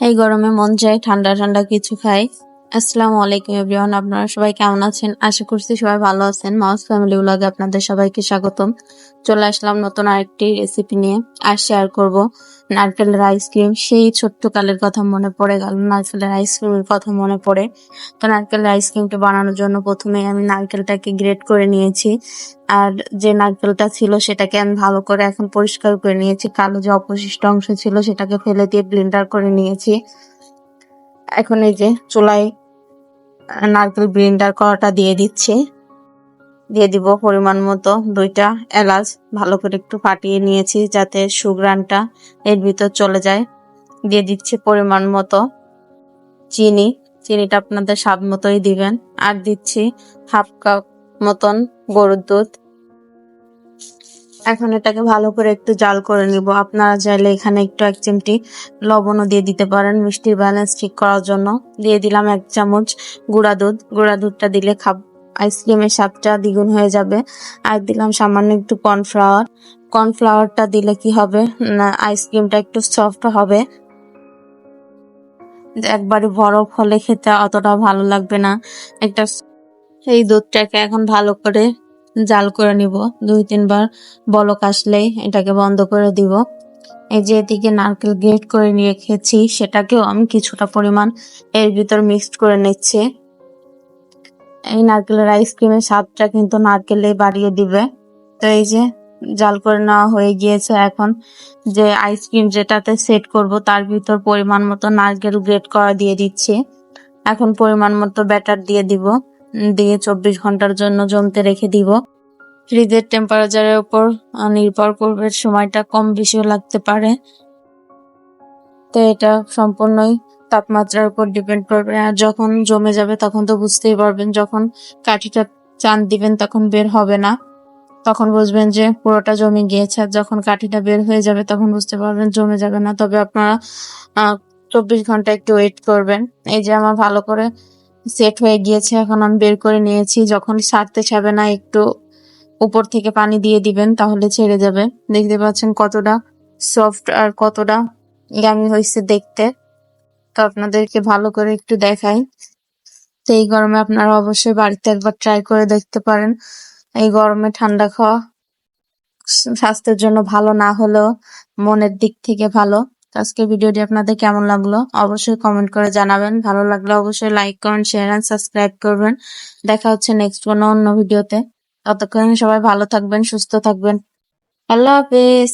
এই গরমে মন চায় ঠান্ডা ঠান্ডা কিছু খাই। আসসালামু আলাইকুম, এভরিওয়ান। আপনারা সবাই কেমন আছেন? আশা করছি সবাই ভালো আছেন। মাউস ফ্যামিলি ব্লগে আপনাদের সবাইকে স্বাগতম। চলে আসলাম নতুন আরেকটি রেসিপি নিয়ে। আর শেয়ার করব নারকেলের আইসক্রিম সেই ছোট্ট কালের কথা মনে পড়ে গেল। নারকেলের আইসক্রিমের কথা মনে পড়ে। তো নারকেলের আইসক্রিমটা বানানোর জন্য প্রথমে আমি নারকেলটাকে গ্রেট করে নিয়েছি। আর যে নারকেলটা ছিল সেটাকে আমি ভালো করে এখন পরিষ্কার করে নিয়েছি। কালো যে অবশিষ্ট অংশ ছিল সেটাকে ফেলে দিয়ে ব্লেন্ডার করে নিয়েছি। এখন এই যে চুলায় নারকেল ব্লেন্ডার করাটা দিয়ে দিচ্ছি। দিয়ে দিব পরিমাণ মতো দুইটা এলাচ। ভালো করে একটু ফাটিয়ে নিয়েছি যাতে সুগ্রানটা এর ভিতর চলে যায়। দিয়ে দিচ্ছি পরিমাণ মতো চিনি। চিনিটা আপনাদের স্বাদ মতোই দিবেন। আর দিচ্ছি হাফ কাপ মতন গরুর দুধ। এখন এটাকে ভালো করে একটু জাল করে নিব। আপনারা চাইলে এখানে একটু এক চিমটি লবণও দিয়ে দিতে পারেন মিষ্টির ব্যালেন্স ঠিক করার জন্য। দিয়ে দিলাম এক চামচ গুঁড়া দুধ। গুঁড়া দুধটা দিলে খাব, আইসক্রিমের স্বাদটা দ্বিগুণ হয়ে যাবে। আর দিলাম সামান্য একটু কর্নফ্লাওয়ার কর্নফ্লাওয়ারটা দিলে কি হবে? না, আইসক্রিমটা একটু সফট হবে। একবারে বরফ হলে খেতে অতটা ভালো লাগবে না। একটা এই দুধটাকে এখন ভালো করে জাল করে নিব। দুই, তিনবার বলক আসলেই এটাকে বন্ধ করে দিব। এই যে এদিকে নারকেল গ্রেট করে নিয়ে রেখেছি, সেটাকেও আমি কিছুটা পরিমাণ এর ভিতর মিক্সড করে নিচ্ছি। এই নারকেলের আইসক্রিমের স্বাদটা কিন্তু নারকেলে বাড়িয়ে দিবে। তো এই যে জাল করে নেওয়া হয়ে গিয়েছে এখন। যে আইসক্রিম যেটাতে সেট করব, তার ভিতর পরিমাণ মতো নারকেল গ্রেট করা দিয়ে দিচ্ছি। এখন পরিমাণ মতো ব্যাটার দিয়ে দিব। দিয়ে চব্বিশ ঘণ্টার জন্য জমতে রেখে দিব। ফ্রিজের টেম্পারেচারের উপর নির্ভর করবে সময়টা কম বেশিও লাগতে পারে। তো এটা সম্পূর্ণই তাপমাত্রার উপর ডিপেন্ড করবে। আর যখন জমে যাবে তখন তো বুঝতেই পারবেন, যখন কাঠিটা চান দিবেন তখন বের হবে না। তখন বুঝবেন যে পুরোটা জমে গিয়েছে। আর যখন কাঠিটা বের হয়ে যাবে তখন বুঝতে পারবেন জমে যাবে না। তবে আপনারা চব্বিশ ঘণ্টা একটু ওয়েট করবেন। এই যে আমার ভালো করে সেট হয়ে গিয়েছে, এখন আমি বের করে নিয়েছি। যখন সারতে ছাবে না, একটু উপর থেকে পানি দিয়ে দিবেন, তাহলে ছেড়ে যাবে। দেখতে পাচ্ছেন কতটা সফট আর কতটা ইয়ামি হয়েছে দেখতে। তো আপনাদেরকে ভালো করে একটু দেখাই। তো এই গরমে আপনারা অবশ্যই বাড়িতে একবার ট্রাই করে দেখতে পারেন। এই গরমে ঠান্ডা খাওয়া স্বাস্থ্যের জন্য ভালো না হলেও মনের দিক থেকে ভালো। তো আজকের ভিডিওটি আপনাদের কেমন লাগল অবশ্যই কমেন্ট করে জানাবেন। ভালো লাগলে অবশ্যই like comment share and subscribe করবেন। দেখা হচ্ছে নেক্সট কোনো অন্য ভিডিওতে। ততক্ষণ সবাই ভালো থাকবেন, সুস্থ থাকবেন। আল্লাহ হাফেজ।